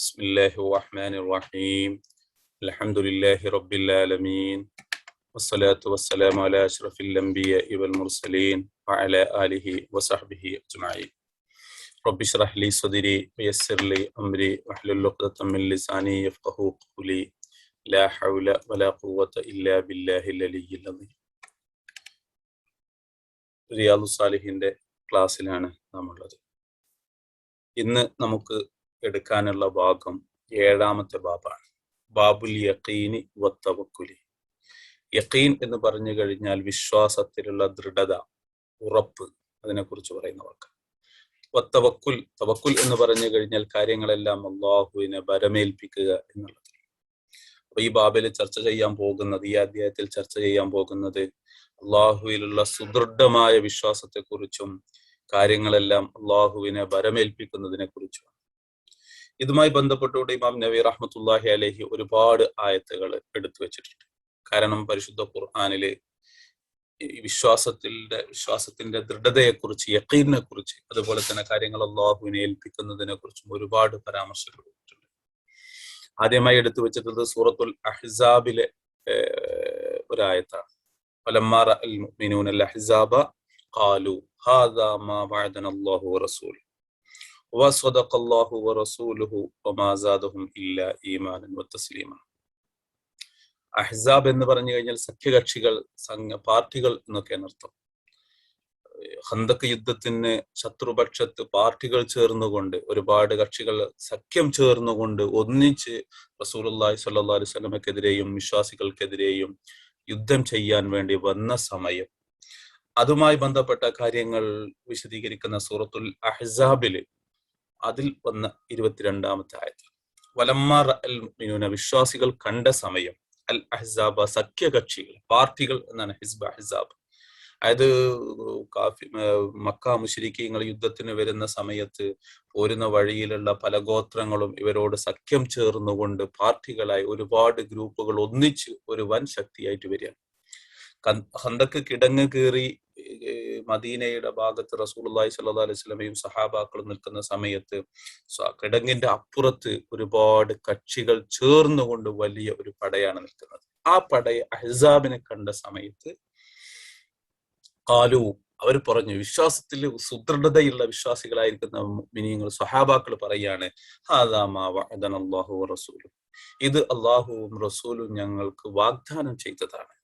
بسم الله الرحمن الرحيم. الحمد لله رب العالمين. والصلاة والسلام على أشرف الأنبياء والمرسلين وعلى آله وصحبه أجمعين. رب اشرح لي صدري ويسر لي أمري واحلل عقدة من لساني يفقه قولي. لا حول ولا قوة إلا بالله العلي العظيم. رياض الصالحين റിയാദു സാലിഹിന്റെ ക്ലാസ്സിലാണ് നാമുള്ളത്. إن نمك എടുക്കാനുള്ള ഭാഗം ഏഴാമത്തെ ബാബാണ്. ബാബുൽ യക്കീനി വത്തവക്കുലി. യക്കീൻ എന്ന് പറഞ്ഞു കഴിഞ്ഞാൽ വിശ്വാസത്തിലുള്ള ദൃഢത ഉറപ്പ് അതിനെക്കുറിച്ച് പറയുന്ന വാക്ക്. വത്തവക്കുൽ തവക്കുൽ എന്ന് പറഞ്ഞു കഴിഞ്ഞാൽ കാര്യങ്ങളെല്ലാം അള്ളാഹുവിനെ വരമേൽപ്പിക്കുക എന്നുള്ളത്. അപ്പൊ ഈ ബാബിൽ ചർച്ച ചെയ്യാൻ പോകുന്നത് ഈ അധ്യായത്തിൽ ചർച്ച ചെയ്യാൻ പോകുന്നത് അള്ളാഹുവിലുള്ള സുദൃഢമായ വിശ്വാസത്തെക്കുറിച്ചും കാര്യങ്ങളെല്ലാം അള്ളാഹുവിനെ വരമേൽപ്പിക്കുന്നതിനെ കുറിച്ചുമാണ് ഇതുമായി ബന്ധപ്പെട്ടുകൊണ്ട് ഇമാം നബി റഹ്മത്തുല്ലാഹി അലഹി ഒരുപാട് ആയത്തുകൾ എടുത്തു വെച്ചിട്ടുണ്ട്. കാരണം പരിശുദ്ധ ഖുർആാനിൽ വിശ്വാസത്തിന്റെ വിശ്വാസത്തിന്റെ ദൃഢതയെക്കുറിച്ച് യക്കീറിനെ കുറിച്ച് അതുപോലെ തന്നെ കാര്യങ്ങൾ അള്ളാഹുവിനെ ഏൽപ്പിക്കുന്നതിനെ കുറിച്ചും ഒരുപാട് പരാമർശങ്ങൾ കൊടുത്തിട്ടുണ്ട് ആദ്യമായി എടുത്തു വെച്ചിട്ടുള്ളത് സൂറത്തുൽ അഹ്സാബിലെ ഒരായത്താണ്. ഫലമ്മാർ അഹ്സാബ ഖാലു ഹാദാ മാ വഅദന അല്ലാഹു وصدق الله ورسوله وما زادهم إلا إيمانا وتسليما അഹ്സാബ് എന്ന് പറഞ്ഞു കഴിഞ്ഞാൽ സഖ്യകക്ഷികൾ സംഘ പാർട്ടികൾ എന്നൊക്കെയാണ് അർത്ഥം ഹന്തക്ക് യുദ്ധത്തിന് ശത്രുപക്ഷത്ത് പാർട്ടികൾ ചേർന്നുകൊണ്ട് ഒരുപാട് കക്ഷികൾ സഖ്യം ചേർന്നുകൊണ്ട് ഒന്നിച്ച് റസൂലുള്ളാഹി സ്വല്ലല്ലാഹു അലൈഹി വസല്ലമക്കെതിരെയും വിശ്വാസികൾക്കെതിരെയും യുദ്ധം ചെയ്യാൻ വേണ്ടി വന്ന സമയം അതുമായി ബന്ധപ്പെട്ട കാര്യങ്ങൾ വിശദീകരിക്കുന്ന സൂറത്തുൽ അഹ്സാബില് അതിൽ വന്ന ഇരുപത്തിരണ്ടാമത്തെ ആയത് വലമ്മാർ അൽ മിനുന വിശ്വാസികൾ കണ്ട സമയം അൽ അഹ്സാബ സഖ്യകക്ഷികൾ പാർട്ടികൾ എന്നാണ് ഹിസ്ബ അഹ്സാബ്. അതായത് കാഫി മക്ക മുഷരിക്കീങ്ങൾ യുദ്ധത്തിന് വരുന്ന സമയത്ത് പോരുന്ന വഴിയിലുള്ള പല ഗോത്രങ്ങളും ഇവരോട് സഖ്യം ചേർന്നുകൊണ്ട് പാർട്ടികളായി ഒരുപാട് ഗ്രൂപ്പുകൾ ഒന്നിച്ച് ഒരു വൻ ശക്തിയായിട്ട് വരികയാണ്. ഹന്തക്ക് കിടങ്ങ് കീറി മദീനയുടെ ഭാഗത്ത് റസൂലുള്ളാഹി സല്ലാ അലൈഹി വസല്ലമയും സഹാബാക്കളും നിൽക്കുന്ന സമയത്ത് കിടങ്ങിന്റെ അപ്പുറത്ത് ഒരുപാട് കക്ഷികൾ ചേർന്നുകൊണ്ട് വലിയ ഒരു പടയാണ് നിൽക്കുന്നത്. ആ പടയെ അഹ്സാബിനെ കണ്ട സമയത്ത് കാലു അവർ പറഞ്ഞു വിശ്വാസത്തിൽ സുദൃഢതയുള്ള വിശ്വാസികളായിരിക്കുന്ന മിനിയങ്ങൾ സ്വഹാബാക്കൾ പറയാണ് റസൂലും. ഇത് അള്ളാഹുവും റസൂലും ഞങ്ങൾക്ക് വാഗ്ദാനം ചെയ്തതാണ്.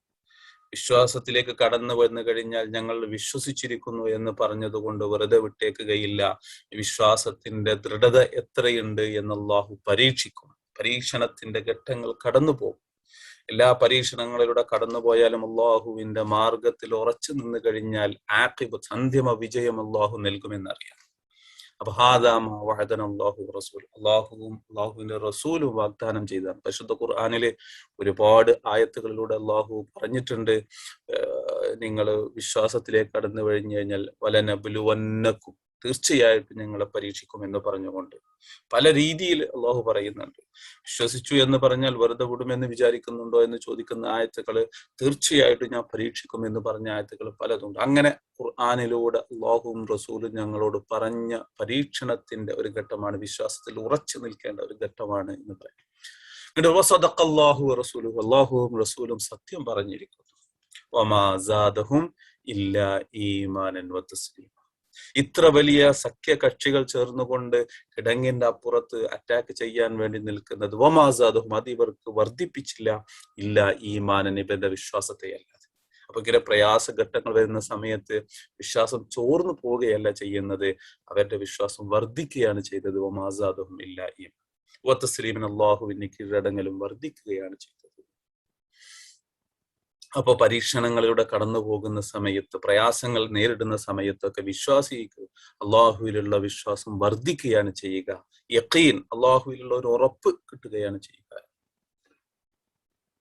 വിശ്വാസത്തിലേക്ക് കടന്നു വന്നു കഴിഞ്ഞാൽ ഞങ്ങൾ വിശ്വസിച്ചിരിക്കുന്നു എന്ന് പറഞ്ഞതുകൊണ്ട് വെറുതെ വിട്ടേക്കുകയില്ല. വിശ്വാസത്തിന്റെ ദൃഢത എത്രയുണ്ട് എന്ന് അള്ളാഹു പരീക്ഷിക്കും. പരീക്ഷണത്തിന്റെ ഘട്ടങ്ങൾ കടന്നു പോകും. എല്ലാ പരീക്ഷണങ്ങളിലൂടെ കടന്നുപോയാലും അള്ളാഹുവിന്റെ മാർഗത്തിൽ ഉറച്ചു നിന്ന് കഴിഞ്ഞാൽ ആക്കിബ് അന്തിമ വിജയം അള്ളാഹു നൽകുമെന്നറിയാം. റസൂൽ അള്ളാഹുവും അള്ളാഹുവിന്റെ റസൂലും. വാഗ്ദാനം ചെയ്താണ്. പരിശുദ്ധ ഖുർആാനിൽ ഒരുപാട് ആയത്തുകളിലൂടെ അള്ളാഹു പറഞ്ഞിട്ടുണ്ട്. നിങ്ങൾ വിശ്വാസത്തിലേക്ക് കടന്നു കഴിഞ്ഞു കഴിഞ്ഞാൽ വലനബുലുവന്നക്കും തീർച്ചയായിട്ടും ഞങ്ങളെ പരീക്ഷിക്കും എന്ന് പറഞ്ഞുകൊണ്ട് പല രീതിയിൽ അള്ളാഹു പറയുന്നുണ്ട്. വിശ്വസിച്ചു എന്ന് പറഞ്ഞാൽ വെറുതെ വിടുമെന്ന് വിചാരിക്കുന്നുണ്ടോ എന്ന് ചോദിക്കുന്ന ആയത്തുകൾ തീർച്ചയായിട്ടും ഞാൻ പരീക്ഷിക്കും എന്ന് പറഞ്ഞ ആയത്തുകൾ പലതുണ്ട്. അങ്ങനെ ഖുർആാനിലൂടെ അള്ളാഹുവും റസൂലും ഞങ്ങളോട് പറഞ്ഞ പരീക്ഷണത്തിന്റെ ഒരു ഘട്ടമാണ് വിശ്വാസത്തിൽ ഉറച്ചു നിൽക്കേണ്ട ഒരു ഘട്ടമാണ് എന്ന് പറയും. റസൂലും അള്ളാഹുവും റസൂലും സത്യം പറഞ്ഞിരിക്കുന്നു. ഇല്ല ഈമാനൻ ഇത്ര വലിയ സഖ്യ കക്ഷികൾ ചേർന്നുകൊണ്ട് കിടങ്ങിന്റെ അപ്പുറത്ത് അറ്റാക്ക് ചെയ്യാൻ വേണ്ടി നിൽക്കുന്നത് വമാസാദും അത് ഇവർക്ക് വർദ്ധിപ്പിച്ചില്ല. ഇല്ല ഈ മാനനിബന്ധ വിശ്വാസത്തെയല്ല. അപ്പൊ ഇങ്ങനെ പ്രയാസഘട്ടങ്ങൾ വരുന്ന സമയത്ത് വിശ്വാസം ചോർന്നു പോവുകയല്ല ചെയ്യുന്നത്. അവരുടെ വിശ്വാസം വർദ്ധിക്കുകയാണ് ചെയ്തത്. വമാസാദും ഇല്ല ഈ വത്തസ്ലീമിൻ അള്ളാഹുവിന് കീഴടങ്ങലും വർദ്ധിക്കുകയാണ് ചെയ്തത്. അപ്പൊ പരീക്ഷണങ്ങളിലൂടെ കടന്നു പോകുന്ന സമയത്ത് പ്രയാസങ്ങൾ നേരിടുന്ന സമയത്തൊക്കെ വിശ്വാസിക്ക് അള്ളാഹുവിലുള്ള വിശ്വാസം വർദ്ധിക്കുകയാണ് ചെയ്യുക. യക്കീൻ അള്ളാഹുവിലുള്ള ഒരു ഉറപ്പ് കിട്ടുകയാണ് ചെയ്യുക.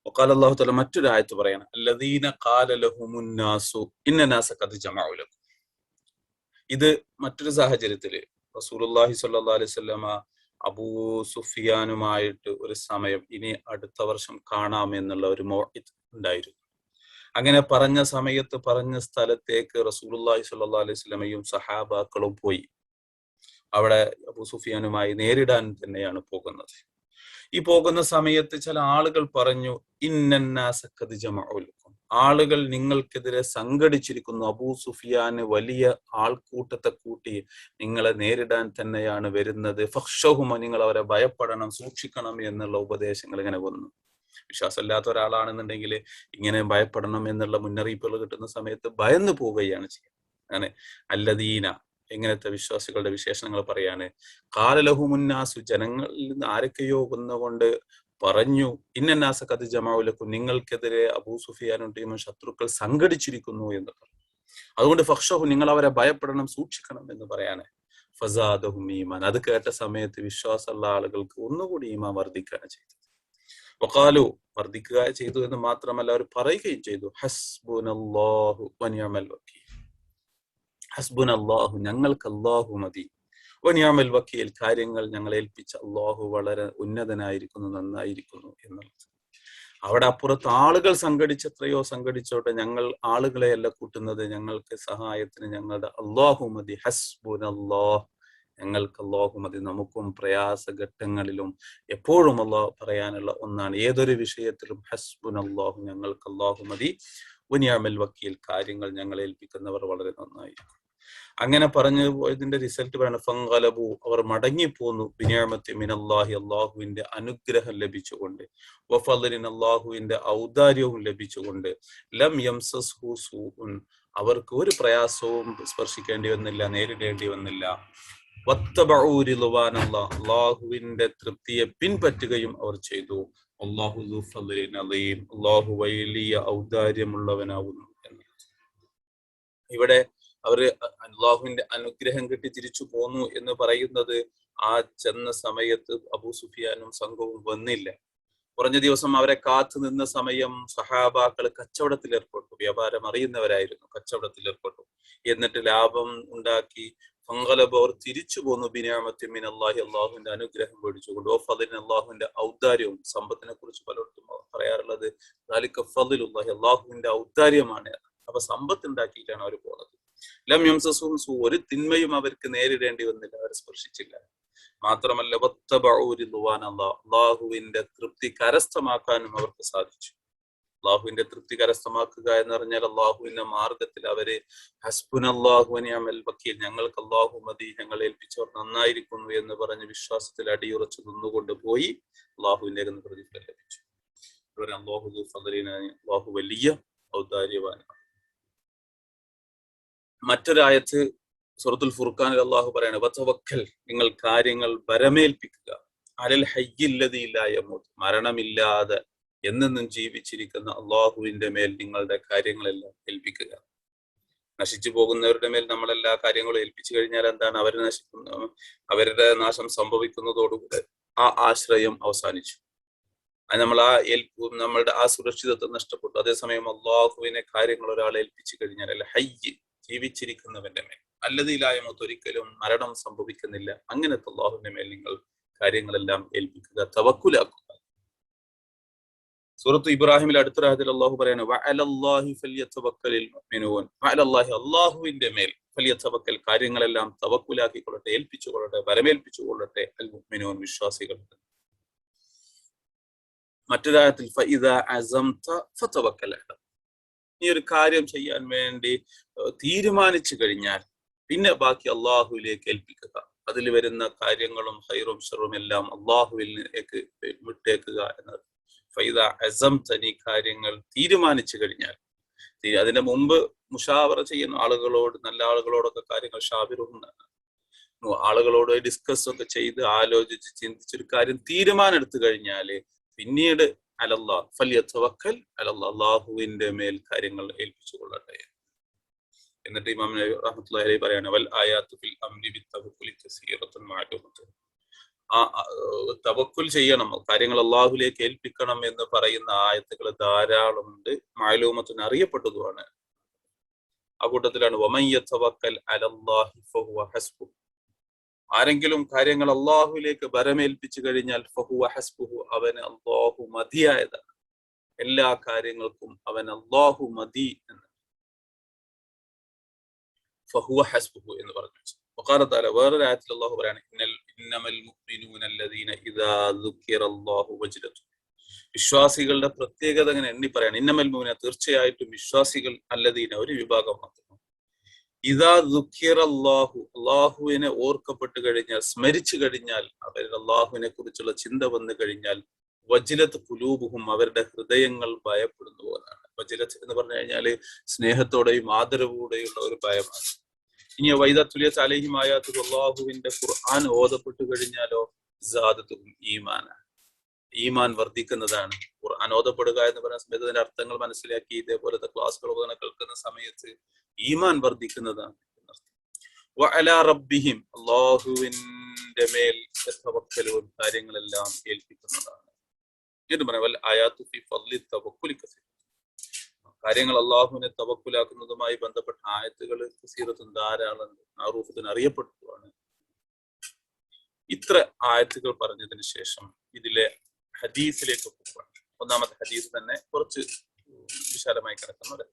وقال الله تعالى മറ്റൊരു ആയത്ത് പറയണം الذين قال لهم الناس ان الناس قد جمعوا لكم ഇത് മറ്റൊരു സാഹചര്യത്തില് റസൂലുള്ളാഹി സ്വല്ലല്ലാഹു അലൈഹി വസല്ലമ അബൂ സുഫിയാനുമായിട്ട് ഒരു സമയം ഇനി അടുത്ത വർഷം കാണാം എന്നുള്ള ഒരു മോഹിത് ഉണ്ടായിരുന്നു അങ്ങനെ പറഞ്ഞ സമയത്ത് പറഞ്ഞ സ്ഥലത്തേക്ക് റസൂലുള്ളാഹി സ്വല്ലല്ലാഹു അലൈഹി വസല്ലമയും സഹാബാക്കളും പോയി അവിടെ അബൂ സുഫിയാനുമായി നേരിടാൻ തന്നെയാണ് പോകുന്നത് ഈ പോകുന്ന സമയത്ത് ചില ആളുകൾ പറഞ്ഞു ഇന്നന്നാസക്കത് ജമഉലക്കും ആളുകൾ നിങ്ങൾക്കെതിരെ സംഘടിച്ചിരിക്കുന്നു. അബൂ സുഫിയാന് വലിയ ആൾക്കൂട്ടത്തെ കൂട്ടി നിങ്ങളെ നേരിടാൻ തന്നെയാണ് വരുന്നത്. ഫക്ഷഹുമ നിങ്ങൾ അവരെ ഭയപ്പെടണം സൂക്ഷിക്കണം എന്നുള്ള ഉപദേശങ്ങൾ ഇങ്ങനെ വന്നു. വിശ്വാസമില്ലാത്ത ഒരാളാണെന്നുണ്ടെങ്കിൽ ഇങ്ങനെ ഭയപ്പെടണം എന്നുള്ള മുന്നറിയിപ്പുകൾ കിട്ടുന്ന സമയത്ത് ഭയന്നു പോവുകയാണ് ചെയ്യുന്നത്. അല്ലദീന എങ്ങനത്തെ വിശ്വാസികളുടെ വിശേഷണങ്ങൾ പറയാണ് കാലലഹുമുന്നാസു ജനങ്ങളിൽ നിന്ന് ആരൊക്കെയോ വന്നുകൊണ്ട് പറഞ്ഞു ഇന്നനാസ കഥ ജമാവുലക്കും നിങ്ങൾക്കെതിരെ അബൂ സുഫിയാനും ടീമും ശത്രുക്കൾ സംഘടിച്ചിരിക്കുന്നു എന്ന് പറഞ്ഞു. അതുകൊണ്ട് ഫക്ഷഹു നിങ്ങൾ അവരെ ഭയപ്പെടണം സൂക്ഷിക്കണം എന്ന് പറയാണ് ഫസാദഹും ഈമാൻ. അത് കേട്ട സമയത്ത് വിശ്വാസമുള്ള ആളുകൾക്ക് ഒന്നുകൂടി ഈമാൻ വർദ്ധിക്കുകയാണ് ചെയ്തത്. വഖാലു വർദ്ധിക്കുക ചെയ്തു എന്ന് മാത്രമല്ല അവർ പറയുകയും ചെയ്തു ഹസ്ബുനല്ലാഹു വനിയമൽ വക്കീൽ. ഹസ്ബുൻ അള്ളാഹു ഞങ്ങൾക്ക് അള്ളാഹു മതി. ഒനിയാമൽ വക്കീൽ കാര്യങ്ങൾ ഞങ്ങൾ ഏൽപ്പിച്ച അള്ളാഹു വളരെ ഉന്നതനായിരിക്കുന്നു നന്നായിരിക്കുന്നു എന്നുള്ളത്. അവിടെ അപ്പുറത്ത് ആളുകൾ സംഘടിച്ചെത്രയോ സംഘടിച്ചോട്ടെ ഞങ്ങൾ ആളുകളെയല്ല കൂട്ടുന്നത് ഞങ്ങൾക്ക് സഹായത്തിന് ഞങ്ങളുടെ അള്ളാഹു മതി ഹസ്ബുൻ അള്ളാഹ് ഞങ്ങൾക്ക് അള്ളാഹു മതി നമുക്കും പ്രയാസഘട്ടങ്ങളിലും എപ്പോഴും അള്ളാഹു പറയാനുള്ള ഒന്നാണ്. ഏതൊരു വിഷയത്തിലും ഹസ്ബുൻ അള്ളാഹു ഞങ്ങൾക്ക് അള്ളാഹു മതി. ഉനിയാമൽ വക്കീൽ കാര്യങ്ങൾ ഞങ്ങളെ ഏൽപ്പിക്കുന്നവർ വളരെ നന്നായിരിക്കും. അങ്ങനെ പറഞ്ഞു പോയതിന്റെ റിസൾട്ട് പറയണം ഫങ്കലബു അവർ മടങ്ങി പോന്നു ബിനിയാമത്തി മിനല്ലാഹി അള്ളാഹുവിന്റെ അനുഗ്രഹം ലഭിച്ചുകൊണ്ട് വഫലിൻ അള്ളാഹുവിന്റെ ഔദാര്യവും ലഭിച്ചുകൊണ്ട് ലം യംസസ്ഹു സൂഉൻ അവർക്ക് ഒരു പ്രയാസവും സ്പർശിക്കേണ്ടി വന്നില്ല നേരിടേണ്ടി വന്നില്ല. അള്ളാഹുവിന്റെ തൃപ്തിയെ പിൻപറ്റുകയും അവർ ചെയ്തു. അള്ളാഹു വലിയ ഔദാര്യമുള്ളവനാകുന്നു ഇവിടെ അവർ അള്ളാഹുവിന്റെ അനുഗ്രഹം കിട്ടി തിരിച്ചു പോന്നു എന്ന് പറയുന്നത് ആ ചെന്ന സമയത്ത് അബൂ സുഫിയാനും സംഘവും വന്നില്ല. കുറഞ്ഞ ദിവസം അവരെ കാത്തു നിന്ന സമയം സഹാബാക്കൾ കച്ചവടത്തിൽ ഏർപ്പെട്ടു. വ്യാപാരം അറിയുന്നവരായിരുന്നു കച്ചവടത്തിൽ ഏർപ്പെട്ടു. എന്നിട്ട് ലാഭം ഉണ്ടാക്കി ഫങ്കലബ് തിരിച്ചു പോന്നു. ബിനാമത്തി മിൻ അള്ളാഹി അള്ളാഹുവിന്റെ അനുഗ്രഹം മേടിച്ചുകൊണ്ട്. ഓ ഫലിൻ അള്ളാഹുവിന്റെ ഔദാര്യവും സമ്പത്തിനെ കുറിച്ച് പലയിടത്തും പറയാറുള്ളത് ഫദിലുല്ലാഹി അള്ളാഹുവിന്റെ ഔദാര്യമാണ്. അപ്പൊ സമ്പത്ത് ഉണ്ടാക്കിയിട്ടാണ് അവർ പോകുന്നത് ലം യംസസും ഒരു തിന്മയും അവർക്ക് നേരിടേണ്ടി വന്നില്ല അവരെ സ്പർശിച്ചില്ല. മാത്രമല്ല അള്ളാഹുവിന്റെ തൃപ്തി കരസ്ഥമാക്കാനും അവർക്ക് സാധിച്ചു. അള്ളാഹുവിന്റെ തൃപ്തി കരസ്ഥമാക്കുക എന്ന് പറഞ്ഞാൽ അള്ളാഹുവിന്റെ മാർഗത്തിൽ അവർ ഹസ്ബുൻ അള്ളാഹുവിനിയമൽ വക്കീൽ ഞങ്ങൾക്ക് അള്ളാഹു മതി ഞങ്ങൾ ഏൽപ്പിച്ചവർ നന്നായിരിക്കുന്നു എന്ന് പറഞ്ഞ് വിശ്വാസത്തിൽ അടിയുറച്ചു നിന്നുകൊണ്ട് പോയി അള്ളാഹുവിന്റെ പ്രതിഫലം ലഭിച്ചു. അള്ളാഹു അള്ളാഹു വലിയ ഔദാര്യവാനാണ്. മറ്റൊരായത്ത് സുറത്തുൽ ഫുർഖാനിൽ അള്ളാഹു പറയാണ് വത്തവക്കൽ നിങ്ങൾ കാര്യങ്ങൾ വരമേൽപ്പിക്കുക. അലൽ ഹയ്യില്ലതിയില്ലായ മരണമില്ലാതെ എന്നെന്നും ജീവിച്ചിരിക്കുന്ന അള്ളാഹുവിന്റെ മേൽ നിങ്ങളുടെ കാര്യങ്ങളെല്ലാം ഏൽപ്പിക്കുക. നശിച്ചു പോകുന്നവരുടെ മേൽ നമ്മളെല്ലാ കാര്യങ്ങളും ഏൽപ്പിച്ചു കഴിഞ്ഞാൽ എന്താണ് അവർ നശിക്കുന്ന അവരുടെ നാശം സംഭവിക്കുന്നതോടുകൂടെ ആ ആശ്രയം അവസാനിച്ചു. അത് നമ്മൾ ആ ഏൽപ്പും നമ്മളുടെ ആ സുരക്ഷിതത്വം നഷ്ടപ്പെട്ടു. അതേസമയം അള്ളാഹുവിനെ കാര്യങ്ങൾ ഒരാളെ ഏൽപ്പിച്ചു കഴിഞ്ഞാൽ അല്ല ഹയ്യ് ജീവിച്ചിരിക്കുന്നവന്റെ മേൽ. അല്ലതിലായമൊത്ത് ഒരിക്കലും മരണം സംഭവിക്കുന്നില്ല. അങ്ങനത്തെ അള്ളാഹുവിന്റെ മേൽ നിങ്ങൾ കാര്യങ്ങളെല്ലാം ഏൽപ്പിക്കുക തവക്കുലാക്കുക. സൂറത്ത് ഇബ്രാഹിമിൽ അടുത്ത രാജ്യത്തിൽ അള്ളാഹു പറയാണ് അള്ളാഹുവിന്റെ മേൽ വലിയ തവക്കൽ കാര്യങ്ങളെല്ലാം തവക്കുലാക്കിക്കൊള്ളട്ടെ ഏൽപ്പിച്ചുകൊള്ളട്ടെ വരമേൽപ്പിച്ചുകൊള്ളട്ടെ അൽ മുഅ്മിനൂൻ വിശ്വാസികൾ മറ്റൊരായത്തിൽ ഈ ഒരു കാര്യം ചെയ്യാൻ വേണ്ടി തീരുമാനിച്ചു കഴിഞ്ഞാൽ പിന്നെ ബാക്കി അള്ളാഹുവിലേക്ക് ഏൽപ്പിക്കുക. അതിൽ വരുന്ന കാര്യങ്ങളും ഹൈറും ഷെറും എല്ലാം അള്ളാഹുവിലേക്ക് വിട്ടേക്കുക എന്നത്. ഫൈദ അസം തനി കാര്യങ്ങൾ തീരുമാനിച്ചു കഴിഞ്ഞാൽ അതിന്റെ മുമ്പ് മുഷാവറ ചെയ്യുന്ന ആളുകളോട് നല്ല ആളുകളോടൊക്കെ കാര്യങ്ങൾ ഷാബിറും ആളുകളോട് ഡിസ്കസ് ഒക്കെ ചെയ്ത് ആലോചിച്ച് ചിന്തിച്ചൊരു കാര്യം തീരുമാനം എടുത്തു കഴിഞ്ഞാൽ പിന്നീട് അലല്ലാ ഫലിയത്തവക്കൽ അലല്ലാ അള്ളാഹുവിന്റെ മേൽ കാര്യങ്ങൾ ഏൽപ്പിച്ചു കൊള്ളട്ടെ എന്നിട്ട് ഇമാം റഹ്മത്തുള്ളാഹി അലൈഹി പറയാണ് വൽ ആയാത്തു ഫിൽ അംരി ബിത്തവക്കുലി കസീറത്തുൻ ആ തവക്കുൽ ചെയ്യണം. കാര്യങ്ങൾ അള്ളാഹുലേക്ക് ഏൽപ്പിക്കണം എന്ന് പറയുന്ന ആയത്തുകൾ ധാരാളമുണ്ട്. മാലൂമത്തിന് അറിയപ്പെട്ടതുമാണ് ആ കൂട്ടത്തിലാണ് വമയ്യത്തവക്കൽ അലല്ലാഹി ഫഹുവ ഹസ്ബു ആരെങ്കിലും കാര്യങ്ങൾ അള്ളാഹുലേക്ക് ബരമേൽപ്പിച്ചു കഴിഞ്ഞാൽ ഫഹുവ ഹസ്ബുഹു അവന് അള്ളാഹു മതിയായതാണ് എല്ലാ കാര്യങ്ങൾക്കും അവൻ അള്ളാഹു മതി എന്ന് ഫഹുവ ഹസ്ബുഹു എന്ന് പറഞ്ഞു وقال تعالى വേറൊരു ആയത്തിൽ അള്ളാഹു പറയാണ് ഇന്നൽ ഇന്നമൽ മുഅ്മിനൂന അല്ലദീന ഇദാ ദുക്കിറല്ലാഹു വജ്ലതു വിശ്വാസികളുടെ പ്രത്യേകത അങ്ങനെ എണ്ണി പറയാണ് ഇന്നമൽ മുഅ്മിന തീർച്ചയായിട്ടും വിശ്വാസികൾ അല്ലദീന ഒരു വിഭാഗം മാത്രം ഇതാ ദുഃഖിറല്ലാഹു അള്ളാഹുവിനെ ഓർക്കപ്പെട്ട് കഴിഞ്ഞാൽ സ്മരിച്ചു കഴിഞ്ഞാൽ അവരിൽ അള്ളാഹുവിനെ കുറിച്ചുള്ള ചിന്ത വന്നു കഴിഞ്ഞാൽ വജിലത്ത് കുലൂബുഹും അവരുടെ ഹൃദയങ്ങൾ ഭയപ്പെടുന്നു പോലാണ് വജിലത്ത് എന്ന് പറഞ്ഞു കഴിഞ്ഞാൽ സ്നേഹത്തോടെയും ആദരവോടെയുള്ള ഒരു ഭയമാണ്. ഇനി വൈദത്തുലിയ അലഹിമായാത്തു അള്ളാഹുവിന്റെ ഖുർആൻ ഓതപ്പെട്ടു കഴിഞ്ഞാലോ ജാദത്തും ഈമാന ഈമാൻ വർദ്ധിക്കുന്നതാണ്. ഖുർആൻ എന്ന് പറയുന്ന സമയത്ത് അതിന്റെ അർത്ഥങ്ങൾ മനസ്സിലാക്കി ഇതേപോലത്തെ ക്ലാസ് ഓതന കേൾക്കുന്ന സമയത്ത് ഈമാൻ വർദ്ധിക്കുന്നതാണ് വഅല അള്ളാഹുവിന്റെ മേൽ തവക്കലും കാര്യങ്ങളെല്ലാം ഏൽപ്പിക്കുന്നതാണ്. എന്ന് പറയാം ഫി ഫദ്ലി തവക്കുലി കസീർ. കാര്യങ്ങൾ അള്ളാഹുവിനെ തവക്കുലാക്കുന്നതുമായി ബന്ധപ്പെട്ട ആയത്തുകൾ കസീറത്തും ധാരാളം ആറൂഫത്തിന് അറിയപ്പെട്ടതാണ് ഇത്ര ആയത്തുകൾ പറഞ്ഞതിന് ശേഷം ഇതിലെ ഹദീസിലേക്ക് പോകാം ഒന്നാമത്തെ ഹദീസ് തന്നെ കുറച്ച് വിശാലമായി കിടക്കുന്നത്.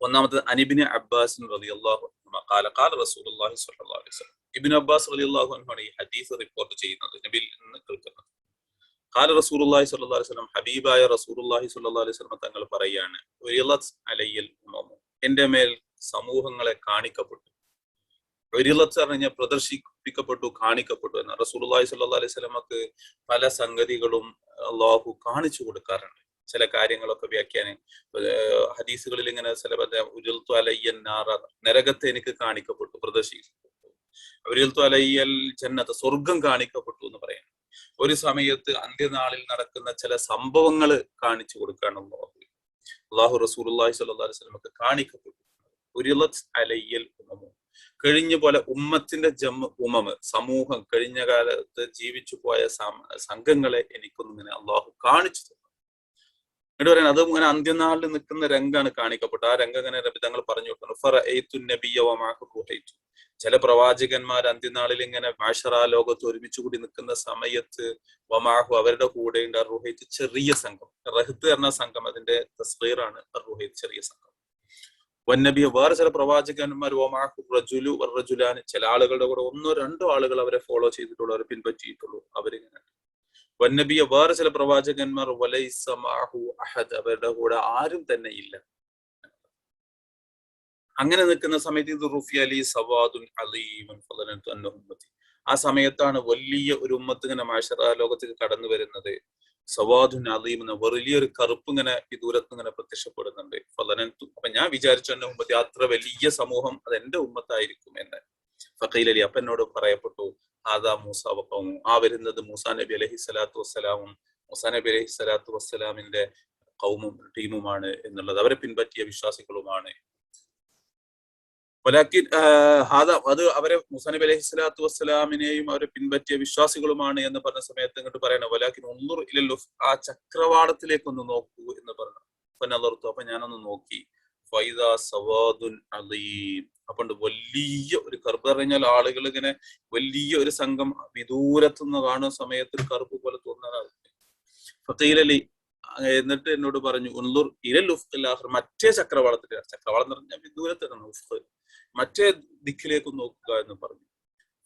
ഒന്നാമത്തെ അനിബിന് അബ്ബാസ് റളിയല്ലാഹു قال رسول ഖാല റസൂലുള്ളാഹി الله അലൈഹി വസല്ലം. ഇബ്നു അബ്ബാസ് റളിയല്ലാഹു അൻഹു عنه ഈ ഹദീസ് റിപ്പോർട്ട് ചെയ്യുന്നത് നബിയിൽ നിന്ന് കേൾക്കുന്നത്. ഖാല റസൂലുള്ളാഹി സ്വല്ലല്ലാഹി അലൈഹി വസല്ലം ഹബീബായ റസൂലുള്ളാഹി സ്വല്ലല്ലാഹി അലൈഹി വസല്ലം തങ്ങൾ ഉരിളത് അലയ്യൽ ഉമമു. എന്റെ മേൽ സമൂഹങ്ങളെ കാണിക്കപ്പെട്ടു. പറഞ്ഞാൽ പ്രദർശിപ്പിക്കപ്പെട്ടു കാണിക്കപ്പെട്ടു എന്ന്. റസൂലി സല്ല അലൈഹി സ്വലമക്ക് പല സംഗതികളും അള്ളാഹു കാണിച്ചു കൊടുക്കാറുണ്ട്. ചില കാര്യങ്ങളൊക്കെ വ്യാഖ്യാനം. ഹദീസുകളിൽ ഇങ്ങനെ ചില ഉരുൾത്തു അലയ്യൻ നരകത്തെ എനിക്ക് കാണിക്കപ്പെട്ടു പ്രദർശിക്കപ്പെട്ടു. ഉരുൾത്തു അലയ്യൽ ജന്നത്ത് സ്വർഗം കാണിക്കപ്പെട്ടു എന്ന് പറയുന്നു ഒരു സമയത്ത് അന്ത്യനാളിൽ നടക്കുന്ന ചില സംഭവങ്ങൾ കാണിച്ചു കൊടുക്കുകയാണ് അള്ളാഹു അള്ളാഹു റസൂലുള്ളാഹി സ്വല്ലാ അലൈഹി സ്വലമൊക്കെ കാണിക്കപ്പെട്ടു. ഉരുളത്ത് അലയ്യൽ കഴിഞ്ഞ പോലെ ഉമ്മത്തിന്റെ ജമ്മ ഉമമ് സമൂഹം കഴിഞ്ഞ കാലത്ത് ജീവിച്ചു പോയ സംഘങ്ങളെ എനിക്കൊന്നിങ്ങനെ അള്ളാഹു കാണിച്ചു എന്നിട്ട് പറയാൻ അത് ഇങ്ങനെ അന്ത്യനാളിൽ നിൽക്കുന്ന രംഗമാണ് കാണിക്കപ്പെട്ടത്. ആ രംഗം ഇങ്ങനെ തങ്ങൾ പറഞ്ഞു കൊടുക്കുന്നു. ചില പ്രവാചകന്മാർ അന്ത്യനാളിൽ ഇങ്ങനെ മാഷറ ലോകത്ത് ഒരുമിച്ച് കൂടി നിൽക്കുന്ന സമയത്ത് വമാഹു അവരുടെ കൂടെ ഉണ്ട് റുഹൈത്ത് ചെറിയ സംഘം. റഹിത്ത് എന്ന സംഘം അതിന്റെ തസ്ലീറാണ് റുഹൈത്ത് ചെറിയ സംഘം. വന്നബിയ വേറെ ചില പ്രവാചകന്മാർ റജുലു റജുലാന് ചില ആളുകളുടെ കൂടെ ഒന്നോ രണ്ടോ ആളുകൾ അവരെ ഫോളോ ചെയ്തിട്ടുള്ളൂ അവരെ പിൻപറ്റിയിട്ടുള്ളൂ അവരിങ്ങനെ. വന്നബിയ വേറെ ചില പ്രവാചകന്മാർ വലൈസമാഹു അഹദ് അവരുടെ കൂടെ ആരും തന്നെ ഇല്ല. അങ്ങനെ നിൽക്കുന്ന സമയത്ത് ഇത് റുഫി അലി സവാദുൻ അലീമൻ ആ സമയത്താണ് വലിയ ഒരു ഉമ്മത്ത് ഇങ്ങനെ മാഷറ ലോകത്തേക്ക് കടന്നു വരുന്നത്. സവാദുൻ അലീം എന്ന വലിയൊരു കറുപ്പ് ഇങ്ങനെ ഈ ദൂരത്ത് ഇങ്ങനെ പ്രത്യക്ഷപ്പെടുന്നുണ്ട്. ഫലനൻ അപ്പൊ ഞാൻ വിചാരിച്ചു എന്റെ ഉമ്മത്തി അത്ര വലിയ സമൂഹം അത് എന്റെ ഉമ്മത്തായിരിക്കും എന്ന്. ഫഖീൽ അലി അപ്പൊ എന്നോട് പറയപ്പെട്ടു ആദാ മൂസ വക്കവും ആ വരുന്നത് മൂസാ നബി അലഹി സ്വലാത്തു വസ്സലാമും മൂസാ നബി അലഹി സ്വലാത്തു വസ്സലാമിന്റെ കൗമും ടീമുമാണ് എന്നുള്ളത്. അവരെ പിൻപറ്റിയ വിശ്വാസികളുമാണ് വലാക്കിൻ ഹാദ അത് അവരെ മുസാനബി അലഹി സ്വലാത്തു വസ്സലാമിനെയും അവരെ പിൻപറ്റിയ വിശ്വാസികളുമാണ് എന്ന് പറഞ്ഞ സമയത്ത് ഇങ്ങോട്ട് പറയണം വലാക്കിൻ ഒന്നൂർ ഇല്ലല്ലോ ആ ചക്രവാളത്തിലേക്ക് ഒന്ന് നോക്കൂ എന്ന് പറഞ്ഞു. അപ്പൊ നല്ലർത്തു അപ്പൊ ഞാനൊന്ന് നോക്കി. ഫൈദ അലീം. അപ്പണ്ട് വലിയ ഒരു കറുപ്പ് പറഞ്ഞാൽ ആളുകൾ ഇങ്ങനെ വലിയ ഒരു സംഘം വിദൂരത്തുനിന്ന് കാണുന്ന സമയത്ത് ഒരു കറുപ്പ് പോലെ തോന്നുന്നതാണ് ഫത്തീലലി എന്നിട്ട് എന്നോട് പറഞ്ഞു ഉൻലുർ ഇരൽ ഉഫ് മറ്റേ ചക്രവാളത്തിന്റെ ചക്രവാളം എന്ന് പറഞ്ഞാൽ വിദൂരത്തിനാണ് മറ്റേ ദിക്കിലേക്ക് നോക്കുക എന്ന് പറഞ്ഞു.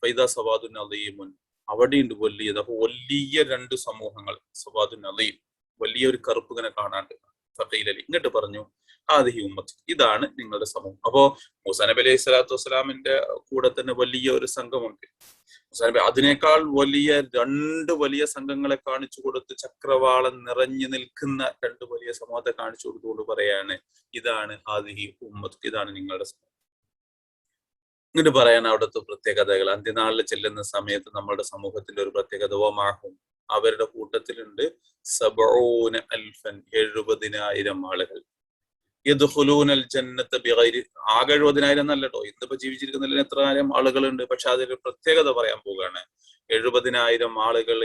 ഫൈദ സവാദുൻ അലീമുൻ അവിടെയുണ്ട് അപ്പൊ വലിയ രണ്ട് സമൂഹങ്ങൾ സവാദുൻ അലീം. വലിയ ഒരു കറുപ്പ് ഇങ്ങനെ കാണാണ്ട് അലി. ഇങ്ങോട്ട് പറഞ്ഞു ആദിഹി ഉമ്മത്ത് ഇതാണ് നിങ്ങളുടെ സമൂഹം. അപ്പോ മുസാനബി അലൈഹി സ്വലാത്തു വസ്സലാമിന്റെ കൂടെ തന്നെ വലിയ ഒരു സംഘമുണ്ട്. മുസാനബി അതിനേക്കാൾ വലിയ രണ്ട് വലിയ സംഘങ്ങളെ കാണിച്ചു കൊടുത്ത് ചക്രവാളം നിറഞ്ഞു നിൽക്കുന്ന രണ്ട് വലിയ സമൂഹത്തെ കാണിച്ചു കൊടുത്തുകൊണ്ട് പറയാണ് ഇതാണ് ആദിഹി ഉമ്മത്ത് ഇതാണ് നിങ്ങളുടെ സമൂഹം. ഇങ്ങോട്ട് പറയാൻ അവിടുത്തെ പ്രത്യേകതകൾ. അന്ത്യനാളിൽ ചെല്ലുന്ന സമയത്ത് നമ്മുടെ സമൂഹത്തിന്റെ ഒരു പ്രത്യേകത ഓമാഹും അവരുടെ കൂട്ടത്തിലുണ്ട് സബോന അൽഫൻ എഴുപതിനായിരം ആളുകൾ. ആകെ എഴുപതിനായിരം എന്നല്ലോ ഇന്നിപ്പോ ജീവിച്ചിരിക്കുന്നതിൽ എത്ര ആയിരം ആളുകളുണ്ട്? പക്ഷെ അതിൽ പ്രത്യേകത പറയാൻ പോവുകയാണ്. എഴുപതിനായിരം ആളുകൾ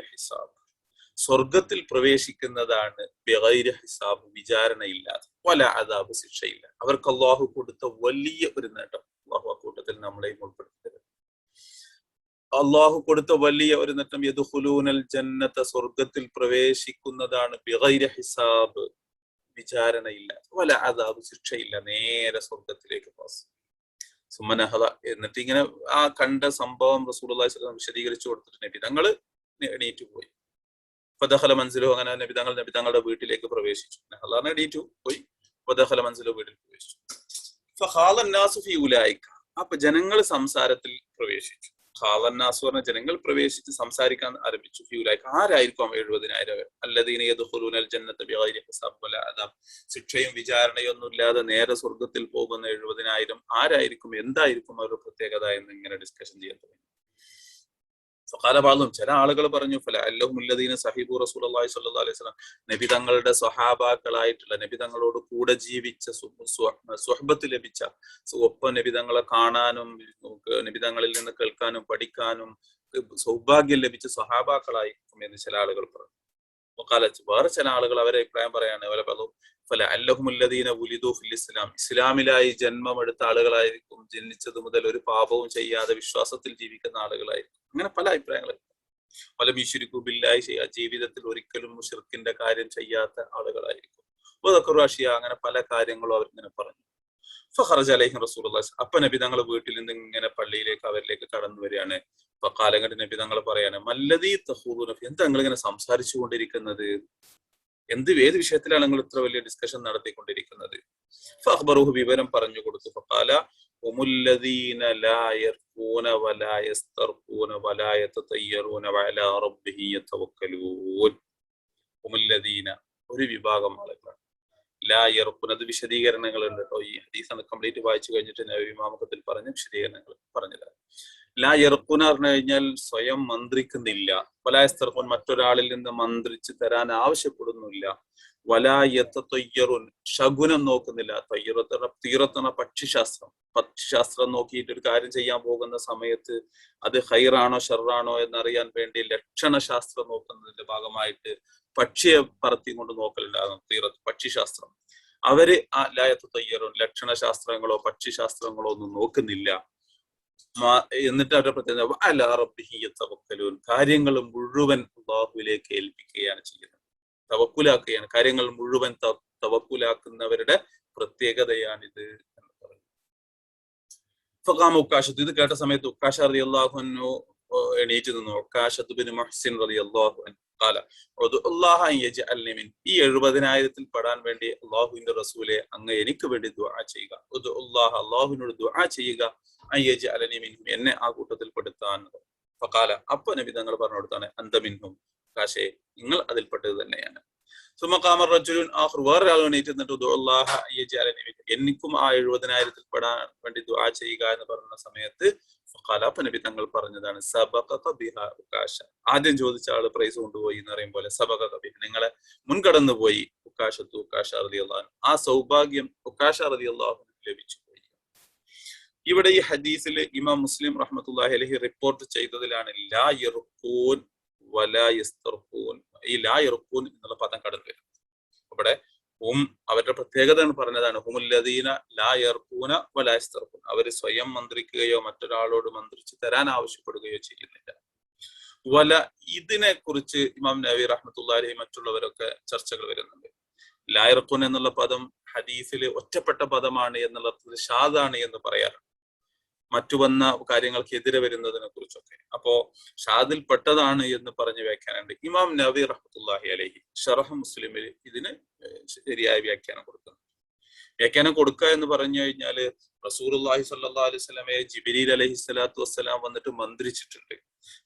ഹിസാബ്. സ്വർഗത്തിൽ പ്രവേശിക്കുന്നതാണ് ബിഗൈരി ഹിസാബ് വിചാരണയില്ലാതെ പല അതാബ് ശിക്ഷയില്ല. അവർക്ക് അള്ളാഹു കൊടുത്ത വലിയ ഒരു നേട്ടം അള്ളാഹു ആ കൂട്ടത്തിൽ നമ്മളെയും ഉൾപ്പെടുത്തരുത്. അള്ളാഹു കൊടുത്ത വലിയ ഒരു നേട്ടം യദുഹുലൂനൽ ജന്നത്തെ സ്വർഗത്തിൽ പ്രവേശിക്കുന്നതാണ് ബിഗൈര ഹിസാബ് വിചാരണയില്ല വല അതാബ് ശിക്ഷയില്ല നേരെ സ്വർഗത്തിലേക്ക് പാസ്. സുമനഹത എന്നിട്ട് ഇങ്ങനെ ആ കണ്ട സംഭവം റസൂൽ വിശദീകരിച്ചു കൊടുത്തിട്ട് നബി തങ്ങൾ എണീറ്റ് പോയി. ഫദഹല മൻസിലു അങ്ങനെ നബി തങ്ങൾ നബി വീട്ടിലേക്ക് പ്രവേശിച്ചു. അള്ളാഹിനെ എണീറ്റു പോയി. ഫദഹല മൻസിലു വീട്ടിൽ പ്രവേശിച്ചു. ഫി ഉലായിക്ക അപ്പൊ ജനങ്ങൾ സംസാരത്തിൽ പ്രവേശിച്ചു. ഖാലന്നാസ് പറഞ്ഞ ജനങ്ങൾ പ്രവേശിച്ച് സംസാരിക്കാൻ ആരംഭിച്ചു. ഫി ഉലായിക്ക ആരായിരിക്കും എഴുപതിനായിരം അല്ലദീന വല അദാബ്. ശിക്ഷയും വിചാരണയൊന്നും ഇല്ലാതെ നേരെ സ്വർഗത്തിൽ പോകുന്ന എഴുപതിനായിരം ആരായിരിക്കും? എന്തായിരിക്കും അവരുടെ പ്രത്യേകത എന്ന് ഇങ്ങനെ ഡിസ്കഷൻ ചെയ്യാൻ തുടങ്ങി. ഫകാലബാദും ചില ആളുകൾ പറഞ്ഞു ഫല അല്ലഹുല്ലദീന സഹീബു റസൂൽ അള്ളാഹി സ്വല്ലല്ലാഹു അലൈഹി വസല്ലം. നബി തങ്ങളുടെ സ്വഹാബാക്കളായിട്ടുള്ള നബി തങ്ങളോട് കൂടെ ജീവിച്ച സ്വഹബത്ത് ലഭിച്ച ഒപ്പം നബി തങ്ങളെ കാണാനും നബി തങ്ങളിൽ നിന്ന് കേൾക്കാനും പഠിക്കാനും സൗഭാഗ്യം ലഭിച്ച സ്വഹാബാക്കളായിരിക്കും എന്ന് ചില ആളുകൾ പറഞ്ഞു. കാലത്ത് വേറെ ചില ആളുകൾ അവരെ അഭിപ്രായം പറയാണ്. വല പറഞ്ഞു ഫല അല്ലഹുമുല്ലദീന ഉലിദു ഫിൽ ഇസ്ലാം. ഇസ്ലാമിലായി ജന്മമെടുത്ത ആളുകളായിരിക്കും ജനിച്ചത് മുതൽ ഒരു പാപവും ചെയ്യാതെ വിശ്വാസത്തിൽ ജീവിക്കുന്ന ആളുകളായിരിക്കും. അങ്ങനെ പല അഭിപ്രായങ്ങളും. പല ബിഷുരിക്കു ബില്ലായി ചെയ്യുക ജീവിതത്തിൽ ഒരിക്കലും മുഷിർക്കിന്റെ കാര്യം ചെയ്യാത്ത ആളുകളായിരിക്കും. റാഷിയ അങ്ങനെ പല കാര്യങ്ങളും അവരിങ്ങനെ പറഞ്ഞു. ഫഹറജ് അലൈഹിം അപ്പൊ നബി തങ്ങൾ വീട്ടിൽ നിന്ന് ഇങ്ങനെ പള്ളിയിലേക്ക് അവരിലേക്ക് കടന്നു വരികയാണ്. അപ്പൊ കാലഘട്ട നബി തങ്ങൾ പറയാണ് മല്ലതീ തഹൂദു എന്താ നിങ്ങൾ ഇങ്ങനെ സംസാരിച്ചു കൊണ്ടിരിക്കുന്നത്? എന്ത് ഏത് വിഷയത്തിലാണ് നിങ്ങൾ ഇത്ര വലിയ ഡിസ്കഷൻ നടത്തിക്കൊണ്ടിരിക്കുന്നത്? ഫഹ്ബറുഹു വിവരം പറഞ്ഞു കൊടുത്തു. ഫഖാല ഉമുല്ലദീന ലാ യർകൂന വലാ യസ്തർകൂന വലാ യതതയ്യറൂന വഅലാ റബ്ബിഹി യതവക്കലൂൻ. ഉമുല്ലദീന ഒരു വിഭാഗം ആളുകളാണ്. ലാ യർക്കുൻ അത് വിശദീകരണങ്ങൾ ഉണ്ട് കേട്ടോ. ഈ ഹദീസ് കംപ്ലീറ്റ് വായിച്ചു കഴിഞ്ഞിട്ട് നബിമാമുഖത്തിൽ പറഞ്ഞ വിശദീകരണങ്ങൾ പറഞ്ഞതാണ് ലാ ഇറപ്പുന പറഞ്ഞു കഴിഞ്ഞാൽ സ്വയം മന്ത്രിക്കുന്നില്ല. വലായസ്തർക്കുൻ മറ്റൊരാളിൽ നിന്ന് മന്ത്രിച്ച് തരാൻ ആവശ്യപ്പെടുന്നില്ല. വലായത്തൊയ്യറുൻ ശകുനം നോക്കുന്നില്ല. തൊയ്യറത്തണ തീറത്തണ പക്ഷിശാസ്ത്രം. പക്ഷിശാസ്ത്രം നോക്കിയിട്ട് ഒരു കാര്യം ചെയ്യാൻ പോകുന്ന സമയത്ത് അത് ഹൈറാണോ ഷെറാണോ എന്നറിയാൻ വേണ്ടി ലക്ഷണശാസ്ത്രം നോക്കുന്നതിന്റെ ഭാഗമായിട്ട് പക്ഷിയെ പറത്തി കൊണ്ട് നോക്കലുണ്ടായിരുന്നു തീറത്ത് പക്ഷിശാസ്ത്രം. അവർ ആ ലായത്ത് തയ്യറും ലക്ഷണശാസ്ത്രങ്ങളോ പക്ഷിശാസ്ത്രങ്ങളോ ഒന്നും നോക്കുന്നില്ല. എന്നിട്ട് അവരുടെ പ്രത്യേകത കാര്യങ്ങൾ മുഴുവൻ അള്ളാഹുവിലേക്ക് ഏൽപ്പിക്കുകയാണ് ചെയ്യുന്നത്. തവക്കുലാക്കുകയാണ്. കാര്യങ്ങൾ മുഴുവൻ തവക്കുലാക്കുന്നവരുടെ പ്രത്യേകതയാണിത് എന്ന് പറയുന്നു. ഫഖാം ഇത് കേട്ട സമയത്ത് ഉക്കാശ അറിയാഹുനോ എണീറ്റ് നിന്നു. കാശത്തുബിന് മഹ്സിൻ റതി അള്ളാഹു കാല ഈ എഴുപതിനായിരത്തിൽ പെടാൻ വേണ്ടി അള്ളാഹുവിന്റെ റസൂലെ അങ്ങ് എനിക്ക് വേണ്ടി ദുആ ചെയ്യുക. ഉദ്ദുല്ലാഹ് അള്ളാഹുവിനോട് ദുആ ചെയ്യുക. അയ്യജ് അലനിമിൻഹും എന്നെ ആ കൂട്ടത്തിൽ പെടുത്താൻ. ഫക്കാല അപ്പൊ നബി തങ്ങൾ പറഞ്ഞു കൊടുത്താണ് അന്തമിൻഹും കാശേ നിങ്ങൾ അതിൽപ്പെട്ടത് തന്നെയാണ്. സുമക്കാമർ റജുലുൻ ആഹ്ർ വേറൊരാൾ എണീറ്റ് നിന്നിട്ട് എനിക്കും ആ എഴുപതിനായിരത്തിൽ പെടാൻ വേണ്ടി ദുആ ചെയ്യുക എന്ന് പറഞ്ഞ സമയത്ത് ഖലാപ്പ് നബി തങ്ങൾ പറഞ്ഞതാണ് സബക ബിഹ ഉക്കാശ ആദ്യം ചോദിച്ച ആൾ പ്രൈസ് കൊണ്ടുപോയി എന്ന് പറയും പോലെ സബക ബിഹ നിങ്ങളെ മുൻകടന്നു പോയി ഉക്കാശത്തു ഉക്കാശ റതി അള്ളാഹു ആ സൗഭാഗ്യം ഉക്കാശ റതി അള്ളാഹു ലഭിച്ചു പോയി. ഇവിടെ ഈ ഹദീസിൽ ഇമാം മുസ്ലിം റഹ്മത്തുല്ലാഹി അലഹി റിപ്പോർട്ട് ചെയ്തതിലാണ് ലാ ഇറുക്കൂൻ വലാ ഈ ലാ ഇറുക്കൂൻ എന്നുള്ള പദം കടന്നു വരുന്നത് അവിടെ ഹും അവരുടെ പ്രത്യേകത എന്ന് പറഞ്ഞതാണ്. ഹുമുല്ലദീന ലാ യർഖൂന വലാ യസ്തർഖൂൻ. അവർ സ്വയം മന്ത്രിക്കുകയോ മറ്റൊരാളോട് മന്ത്രിച്ച് തരാൻ ആവശ്യപ്പെടുകയോ ചെയ്യുന്നില്ല. വല ഇതിനെ കുറിച്ച് ഇമാം നബി റഹ്മത്തുല്ലാഹി മറ്റുള്ളവരൊക്കെ ചർച്ചകൾ വരുന്നുണ്ട്. ലായർഖൂൻ എന്നുള്ള പദം ഹദീസിൽ ഒറ്റപ്പെട്ട പദമാണ് എന്നുള്ള ഷാദാണ് എന്ന് പറയാറുണ്ട്. മറ്റു വന്ന കാര്യങ്ങൾക്കെതിരെ വരുന്നതിനെ കുറിച്ചൊക്കെ. അപ്പോ ഷാദിൽ പെട്ടതാണ് എന്ന് പറഞ്ഞ് വ്യാഖ്യാനുണ്ട് ഇമാം നബി റഹ്മത്തുല്ലാഹി അലഹി ഷറഹ് മുസ്ലിമിൽ ഇതിന് ശരിയായ വ്യാഖ്യാനം കൊടുക്കുന്നു. വ്യാഖ്യാനം കൊടുക്കുക എന്ന് പറഞ്ഞു കഴിഞ്ഞാൽ റസൂർല്ലാഹി സല്ലാ അലൈഹി സ്വലമയെ ജിബിലീൽ അലഹി സ്വലാത്തു വസ്സലാം വന്നിട്ട് മന്ത്രിച്ചിട്ടുണ്ട്.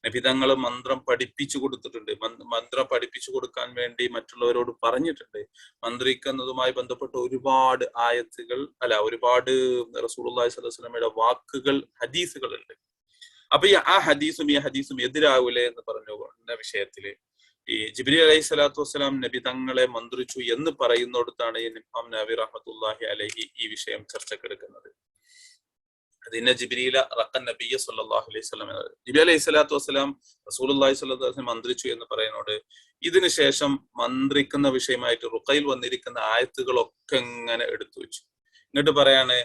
നബിതങ്ങൾ മന്ത്രം പഠിപ്പിച്ചു കൊടുത്തിട്ടുണ്ട്. മന്ത്രം പഠിപ്പിച്ചു കൊടുക്കാൻ വേണ്ടി മറ്റുള്ളവരോട് പറഞ്ഞിട്ടുണ്ട്. മന്ത്രിക്കുന്നതുമായി ബന്ധപ്പെട്ട ഒരുപാട് ആയത്തുകൾ അല്ല ഒരുപാട് സ്വലൈഹി സ്വലമയുടെ വാക്കുകൾ ഹദീസുകൾ ഉണ്ട് അപ്പൊ ഈ ആ ഹദീസും ഈ ഹദീസും എതിരാവൂലേ എന്ന് പറഞ്ഞ വിഷയത്തിൽ ഈ ജിബ്രി അലൈഹി സ്വലാത്തു വസ്സലാം നബി തങ്ങളെ മന്ത്രിച്ചു എന്ന് പറയുന്നിടത്താണ് ഇമാം നബി റഹ്മത്തുല്ലാഹി അലഹി ഈ വിഷയം ചർച്ചക്കെടുക്കുന്നത്. അതിനെ ജിബിരിയില റക്കൻ നബിയ സല്ലാഹു അലൈഹി സ്വലം ജിബി അലൈഹി സ്വലാത്തു വസ്സലാം റസൂലി സ്വലാഹു മന്ത്രിച്ചു എന്ന് പറയുന്നോട് ഇതിനുശേഷം മന്ത്രിക്കുന്ന വിഷയമായിട്ട് റുക്കയിൽ വന്നിരിക്കുന്ന ആയത്തുകളൊക്കെ ഇങ്ങനെ എടുത്തു വെച്ചു എന്നിട്ട് പറയാണ്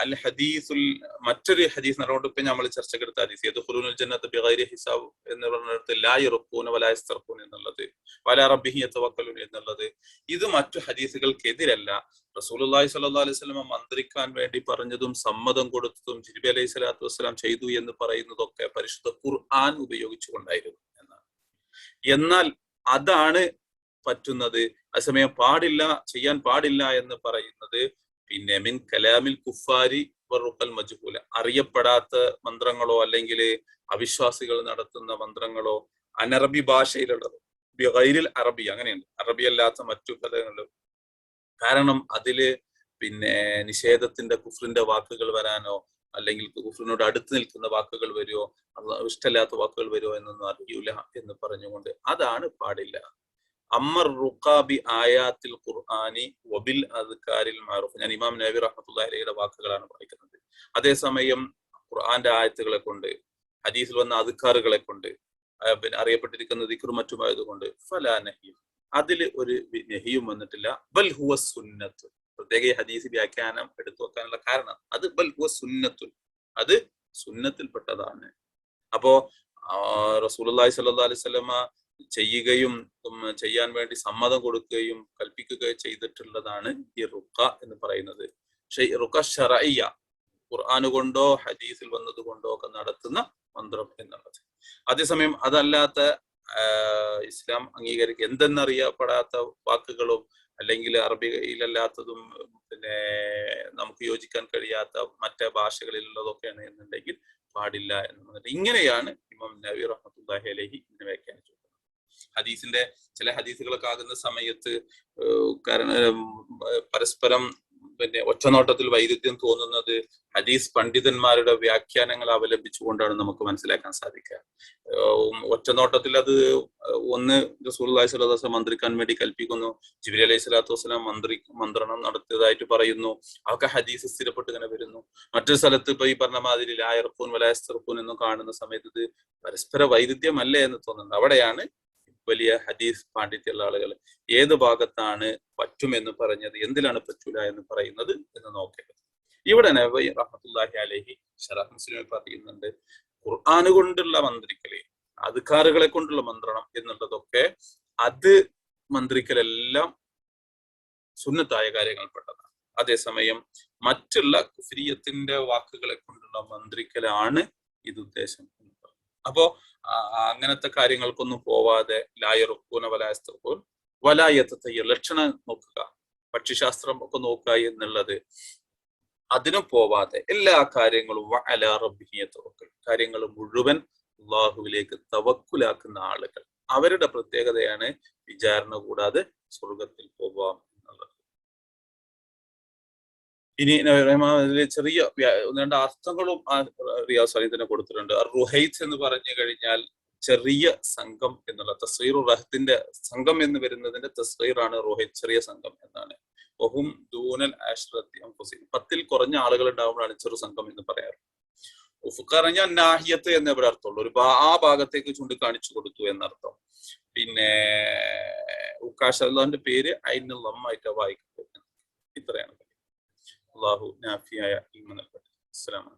അൽ ഹദീസുൽ മറ്റൊരു ഹദീസ് നടന്നുകൊണ്ട് ഇപ്പൊ നമ്മൾ ചർച്ചക്കെടുത്ത ഹദീസ് ഏത് ഹുലൂനുൽ ജന്നത്ത് ബിഗൈരി ഹിസാബ് എന്ന് പറഞ്ഞിടത്ത് ലാ യറുഖൂന വലാ യസ്തർക്കൂൻ എന്നുള്ളത് വലാ റബ്ബിഹി യതവക്കലുൻ എന്നുള്ളത് ഇത് മറ്റു ഹദീസുകൾക്കെതിരല്ല. റസൂലുള്ളാഹി സ്വല്ലല്ലാഹു അലൈഹി വസല്ലം മന്ത്രിക്കാൻ വേണ്ടി പറഞ്ഞതും സമ്മതം കൊടുത്തതും ജിബി അലൈഹി സ്വലാത്തു വസ്സലാം ചെയ്തു എന്ന് പറയുന്നതൊക്കെ പരിശുദ്ധ ഖുർആൻ ഉപയോഗിച്ചുകൊണ്ടായിരുന്നു എന്നാണ്. എന്നാൽ അതാണ് പറ്റുന്നത്. അതേസമയം പാടില്ല ചെയ്യാൻ പാടില്ല എന്ന് പറയുന്നത് പിന്നെ മിൻ കലാമിൽ കുഫാരി വറുക്കൽ മജ്ഹൂല. അറിയപ്പെടാത്ത മന്ത്രങ്ങളോ അല്ലെങ്കിൽ അവിശ്വാസികൾ നടത്തുന്ന മന്ത്രങ്ങളോ അനറബി ഭാഷയിലുള്ളത്. ബിഹൈരിൽ അറബി അങ്ങനെയുണ്ട്. അറബി അല്ലാത്ത മറ്റു പദങ്ങളും കാരണം അതിൽ പിന്നെ നിഷേധത്തിന്റെ കുഫറിന്റെ വാക്കുകൾ വരാനോ അല്ലെങ്കിൽ കുഫറിനോട് അടുത്ത് നിൽക്കുന്ന വാക്കുകൾ വരുമോ ഇഷ്ടമല്ലാത്ത വാക്കുകൾ വരുമോ എന്നൊന്നും അറിയൂല എന്ന് പറഞ്ഞുകൊണ്ട് അതാണ് പാടില്ല. അമ്മർ റുഖാബി ആയാത്തിൽ ഖുർആാനി വബിൽ അദ്കാരിൽ മാറൂഫ്. ഞാൻ ഇമാം നബി റഹ്മത്തുള്ളാഹി അലൈഹിയുടെ വാക്കുകളാണ് വായിക്കുന്നത്. അതേസമയം ഖുർആന്റെ ആയത്തുകളെ കൊണ്ട് ഹദീസിൽ വന്ന അസ്കാറുകളെ കൊണ്ട് പിന്നെ അറിയപ്പെട്ടിരിക്കുന്ന ദിക്ർ മറ്റുമായതുകൊണ്ട് ഫലാ നഹിയും. അതിൽ ഒരു നഹിയും വന്നിട്ടില്ല. ബൽ ഹുവ സുന്നത്ത്. പ്രത്യേക ഹദീസ് വ്യാഖ്യാനം എടുത്തു വെക്കാനുള്ള കാരണം അത് ബൽ ഹുവ സുന്നത്തുൽ അത് സുന്നത്തിൽപ്പെട്ടതാണ്. അപ്പോ റസൂലുള്ളാഹി സ്വല്ലല്ലാഹു അലൈഹി വസല്ലമ ചെയ്യുകയും ചെയ്യാൻ വേണ്ടി സമ്മതം കൊടുക്കുകയും കൽപ്പിക്കുകയും ചെയ്തിട്ടുള്ളതാണ് ഈ റുക്ക എന്ന് പറയുന്നത്. പക്ഷെ റുക്ക ഷറയ്യ ഖുർആാന് കൊണ്ടോ ഹദീസിൽ വന്നത് കൊണ്ടോ ഒക്കെ നടത്തുന്ന മന്ത്രം എന്നുള്ളത്. അതേസമയം അതല്ലാത്ത ഇസ്ലാം അംഗീകരിക്കുക എന്തെന്നറിയപ്പെടാത്ത വാക്കുകളും അല്ലെങ്കിൽ അറബിയിലല്ലാത്തതും പിന്നെ നമുക്ക് യോജിക്കാൻ കഴിയാത്ത മറ്റേ ഭാഷകളിലുള്ളതൊക്കെയാണ് എന്നുണ്ടെങ്കിൽ പാടില്ല എന്ന് പറഞ്ഞിട്ട് ഇങ്ങനെയാണ് ഇമാം നബി റഹ്മത്തുല്ലാഹി അലഹി ഇതിനെ വ്യാഖ്യാനിച്ചു ഹദീസിന്റെ ചില ഹദീസുകളൊക്കെ ആകുന്ന സമയത്ത് പരസ്പരം പിന്നെ ഒറ്റനോട്ടത്തിൽ വൈരുദ്ധ്യം തോന്നുന്നത് ഹദീസ് പണ്ഡിതന്മാരുടെ വ്യാഖ്യാനങ്ങൾ അവലംബിച്ചുകൊണ്ടാണ് നമുക്ക് മനസ്സിലാക്കാൻ സാധിക്കുക. ഒറ്റനോട്ടത്തിൽ അത് ഒന്ന് റസൂൽ സ്വലാസ് മന്ത്രിക്കാൻ വേണ്ടി കൽപ്പിക്കുന്നു ജിബിലി അലൈഹി സ്വലാത്തു വസ്സലാം മന്ത്രി മന്ത്രണം നടത്തിയതായിട്ട് പറയുന്നു അതൊക്കെ ഹദീസ് സ്ഥിരപ്പെട്ട് ഇങ്ങനെ വരുന്നു. മറ്റൊരു സ്ഥലത്ത് ഇപ്പൊ ഈ പറഞ്ഞ മാതിരി ലായർപ്പൂൻ വലായസ്തർപ്പൂൻ എന്നും കാണുന്ന സമയത്ത് ഇത് പരസ്പര വൈരുദ്ധ്യമല്ലേ എന്ന് തോന്നുന്നത്. അവിടെയാണ് വലിയ ഹദീസ് പാണ്ഡിത്യമുള്ള ആളുകൾ ഏത് ഭാഗത്താണ് പറ്റുമെന്ന് പറഞ്ഞത് എന്തിലാണ് പറ്റൂല എന്ന് പറയുന്നത് എന്ന് നോക്കേണ്ടത് ഇവിടെ നബി റഹ്മത്തുല്ലാഹി അലഹി ഷറാഫ് മുസ്ലിം പറയുന്നുണ്ട് ഖുർആാന് കൊണ്ടുള്ള മന്ത്രിക്കൽ അധികാറുകളെ കൊണ്ടുള്ള മന്ത്രണം എന്നുള്ളതൊക്കെ അത് മന്ത്രിക്കലെല്ലാം സുന്നത്തായ കാര്യങ്ങൾ പെട്ടതാണ്. അതേസമയം മറ്റുള്ള കുഫിരിയത്തിന്റെ വാക്കുകളെ കൊണ്ടുള്ള മന്ത്രിക്കലാണ് ഇത് ഉദ്ദേശം അപ്പോ അങ്ങനത്തെ കാര്യങ്ങൾക്കൊന്നും പോവാതെ ലായറുക്കൂന വലായസ്തൂൻ വലായത്തയ്യ ലക്ഷണം നോക്കുക പക്ഷിശാസ്ത്രം ഒക്കെ നോക്കുക എന്നുള്ളത് അതിനും പോവാതെ എല്ലാ കാര്യങ്ങളും അലാ റബ്ബിഹിയത്തോക്കൽ കാര്യങ്ങൾ മുഴുവൻ അള്ളാഹുവിലേക്ക് തവക്കുലാക്കുന്ന ആളുകൾ. അവരുടെ പ്രത്യേകതയാണ് വിചാരണ കൂടാതെ സ്വർഗത്തിൽ പോവാം ഇനി അതിൽ ചെറിയ ഒന്ന് രണ്ട് അർത്ഥങ്ങളും ആ റിയാസ് അലി തന്നെ കൊടുത്തിട്ടുണ്ട്. റുഹൈത്ത് എന്ന് പറഞ്ഞു കഴിഞ്ഞാൽ ചെറിയ സംഘം എന്നുള്ള തസ്വീർ റഹത്തിന്റെ സംഘം എന്ന് വരുന്നതിന്റെ തസ്വീറാണ് റുഹൈത്ത് ചെറിയ സംഘം എന്നാണ്. ഒഹും ദൂനൽ ആശ്രത്തി പത്തിൽ കുറഞ്ഞ ആളുകൾ ഉണ്ടാകുമ്പോഴാണ് ചെറു സംഘം എന്ന് പറയാറ്. ഉഫുക്കറിഞ്ഞ നാഹിയത്ത് എന്ന് ഇവിടെ അർത്ഥമുള്ളൂ. ഒരു ആ ഭാഗത്തേക്ക് ചൂണ്ടിക്കാണിച്ചു കൊടുത്തു എന്നർത്ഥം. പിന്നെ ഉക്കാഷ് പേര് അയിന് ലമ്മായിട്ട് വായിക്കുന്നത് ഇത്രയാണ്. അള്ളാഹു നാഫിയായ ഇൽമ നൽകട്ടെ അസ്സലാമു